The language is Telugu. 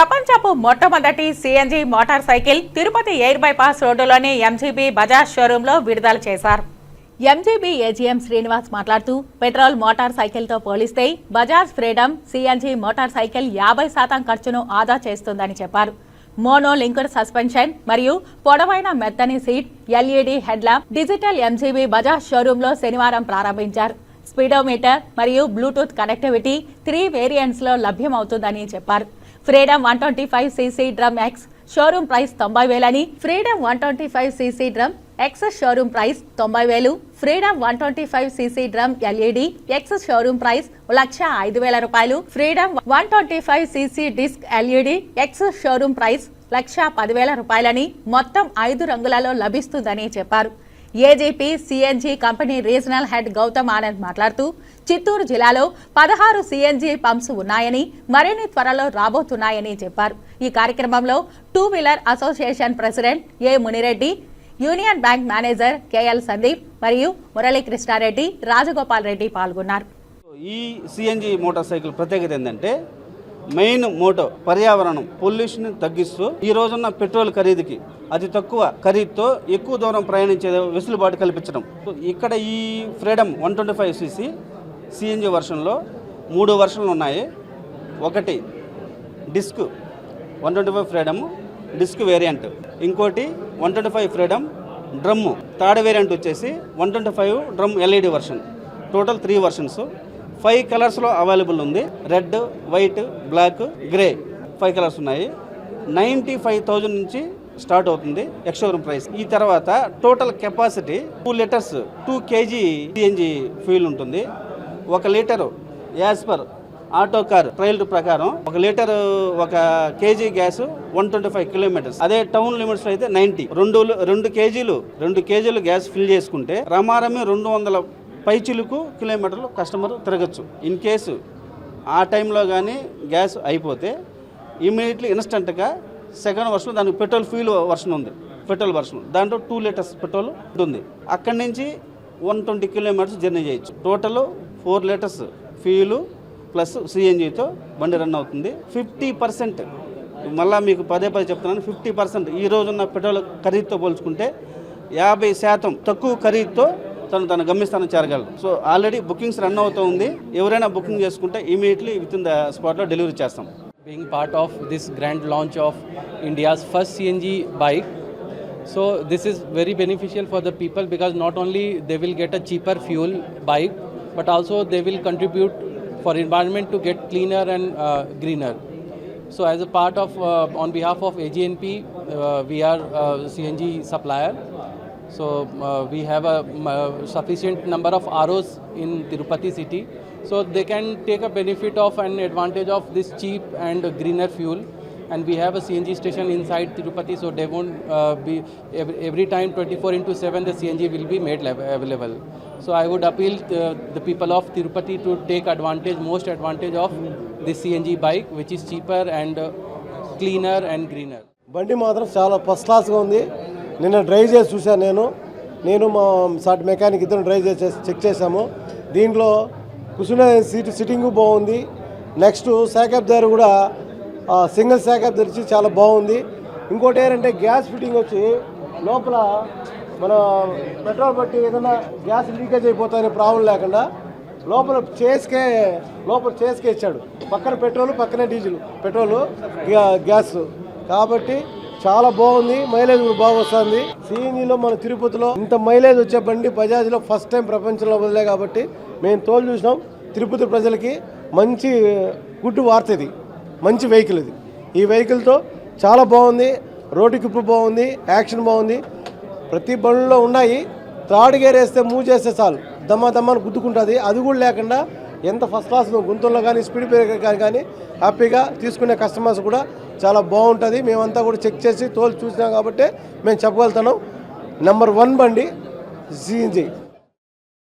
ప్రపంచపు మొట్టమొదటి CNG motorcycle Tirupati air bypass రోడ్డులోని ఎంజీబీ బజాజ్ షోరూంలో విడుదల చేశారు. ఎంజీబీ ఏజీఎం శ్రీనివాస్ మాట్లాడుతూ పెట్రోల్ మోటార్ సైకిల్తో పోలిస్తే Bajaj Freedom CNG motor cycle యాభై శాతం ఖర్చును ఆదా చేస్తుందని చెప్పారు. మోనో లింక్డ్ సస్పెన్షన్ మరియు పొడవైన మెత్తని seat LED headlamp digital MGB Bajaj షోరూంలో శనివారం ప్రారంభించారు. స్పీడోమీటర్ మరియు బ్లూటూత్ కనెక్టివిటీ త్రీ వేరియంట్స్లో లభ్యమవుతుందని చెప్పారు. Freedom one twenty five CC drum ex showroom price తొంభై వేలని Freedom one twenty five CC drum ex showroom price తొంభై వేలు. Freedom one twenty five CC drum LED ex showroom price lakh ఐదు వేల రూపాయలు. Freedom one twenty five CC disc LED ex showroom price lakh పదివేల రూపాయలని మొత్తం ఐదు రంగులలో లభిస్తుందని చెప్పారు. AGP CNG company regional head Gautham Anand మాట్లాడుతూ చిత్తూరు జిల్లాలో పదహారు సిఎన్జి పంప్స్ ఉన్నాయని మరిన్ని త్వరలో రాబోతున్నాయని చెప్పారు. ఈ కార్యక్రమంలో two wheeler association president A Munireddy union bank manager KL Sandeep మరియు మురళీకృష్ణారెడ్డి రాజగోపాల్ రెడ్డి పాల్గొన్నారు. ఈ సిఎన్జి మోటార్ సైకిల్ ప్రత్యేకత ఏంటంటే మెయిన్ మోటో పర్యావరణం పొల్యూషన్ తగ్గిస్తూ ఈ రోజున్న పెట్రోల్ ఖరీదుకి అతి తక్కువ ఖరీదుతో ఎక్కువ దూరం ప్రయాణించే వెసులుబాటు కల్పించడం. ఇక్కడ ఈ Freedom one twenty five CC CNG వర్షన్లో మూడు వర్షన్లు ఉన్నాయి. ఒకటి disc one twenty five Freedom disc variant. ఇంకోటి one twenty five Freedom drum third variant వచ్చేసి one twenty five drum LED version. Total three versions. Five కలర్స్లో అవైలబుల్ ఉంది. Red white black grey five colours ఉన్నాయి. నైంటీ ఫైవ్ థౌజండ్ నుంచి స్టార్ట్ అవుతుంది ఎక్స్షోరూమ్ ప్రైస్. ఈ తర్వాత total capacity two litres two KG CNG fuel ఉంటుంది. ఒక litre as per auto car trial ప్రకారం ఒక లీటర్ ఒక KG gas one twenty five kilometres. అదే టౌన్ లిమిట్స్ అయితే నైన్టీ రెండు రెండు కేజీలు రెండు కేజీలు గ్యాస్ ఫిల్ చేసుకుంటే రమారమి రెండు వందల పైచిలుకు కిలోమీటర్లు కస్టమర్ తిరగచ్చు. ఇన్ కేసు ఆ టైంలో కానీ గ్యాస్ అయిపోతే ఇమీడియట్లీ ఇన్స్టంట్గా సెకండ్ వర్షన్ దానికి పెట్రోల్ ఫ్యూల్ వర్షన్ ఉంది. Petrol version. దాంట్లో టూ లీటర్స్ పెట్రోల్ ఉంటుంది అక్కడి నుంచి వన్ ట్వంటీ కిలోమీటర్స్ జర్నీ చేయొచ్చు. Total four litres fuel plus సిఎన్జితో బండి రన్ అవుతుంది. ఫిఫ్టీ పర్సెంట్ మళ్ళీ మీకు పదే పదే చెప్తున్నాను ఫిఫ్టీ పర్సెంట్ ఈ రోజున్న పెట్రోల్ ఖరీదుతో పోల్చుకుంటే యాభై శాతం తక్కువ ఖరీదుతో తను తన గమ్యస్థానం చేరగలడు. సో ఆల్రెడీ బుకింగ్స్ రన్ అవుతూ ఉంది. ఎవరైనా బుకింగ్ చేసుకుంటే ఇమీడియట్లీ విత్ ఇన్ ద స్పాట్లో డెలివరీ చేస్తాం. Being part of this grand launch of India's first CNG bike so this is very beneficial for the people because not only they will get a cheaper fuel bike but also they will contribute for environment to get cleaner and greener so as a part of on behalf of AGNP VR CNG supplier So uh, we have a um, uh, sufficient number of ROs in Tirupati city. So they can take a benefit of and advantage of this cheap and greener fuel. And we have a CNG station inside Tirupati, so they won't uh, be every, every time 24 into 7 the CNG will be made lev- available. So I would appeal to the people of Tirupati to take advantage, most advantage of this CNG bike, which is cheaper and uh, cleaner and greener. బండి మాత్రం చాలా ఫస్ట్ క్లాస్గా ఉంది నిన్న డ్రైవ్ చేసి చూశాను నేను. నేను మా సాటి మెకానిక్ ఇద్దరు డ్రైవ్ చేసి చెక్ చేశాము. దీంట్లో కూర్చునే సీటు సిట్టింగ్ బాగుంది. నెక్స్ట్ శాకప్ ధర కూడా సింగిల్ శాకప్ తెరిచి చాలా బాగుంది. ఇంకోటి ఏంటంటే గ్యాస్ ఫిట్టింగ్ వచ్చి లోపల మన పెట్రోల్ బట్టి ఏదైనా గ్యాస్ లీకేజ్ అయిపోతాయనే ప్రాబ్లం లేకుండా లోపల చేసుకే లోపల చేసుకే ఇచ్చాడు. పక్కన పెట్రోల్ పక్కనే డీజిల్ పెట్రోల్ గ్యా- గ్యాస్. కాబట్టి చాలా బాగుంది మైలేజ్ కూడా బాగా వస్తుంది. సిఎన్జిలో మన తిరుపతిలో ఇంత మైలేజ్ వచ్చే బండి బజాజ్లో ఫస్ట్ టైం ప్రపంచంలో వదిలే కాబట్టి మేము తోలు చూసినాం. తిరుపతి ప్రజలకి మంచి గుడ్ వార్త ఇది. మంచి వెహికల్ ఇది. ఈ వెహికల్తో చాలా బాగుంది. రోడ్డు కిప్పు బాగుంది. యాక్షన్ బాగుంది. ప్రతి బండిలో ఉన్నాయి. థర్డ్ గేర్ వేస్తే మూవ్ చేస్తే చాలు. దమ్మ దమ్మని గుద్దుకుంటుంది. అది కూడా లేకుండా ఎంత ఫస్ట్ క్లాస్ గుంతల్లో కానీ స్పీడ్ బ్రేకర్ కానీ కానీ హ్యాపీగా తీసుకునే కస్టమర్స్ కూడా చాలా బాగుంటుంది. మేమంతా కూడా చెక్ చేసి తోలు చూసినాం కాబట్టి మేము చెప్పగలుగుతున్నాం. నెంబర్ వన్ బండి సిఎన్జి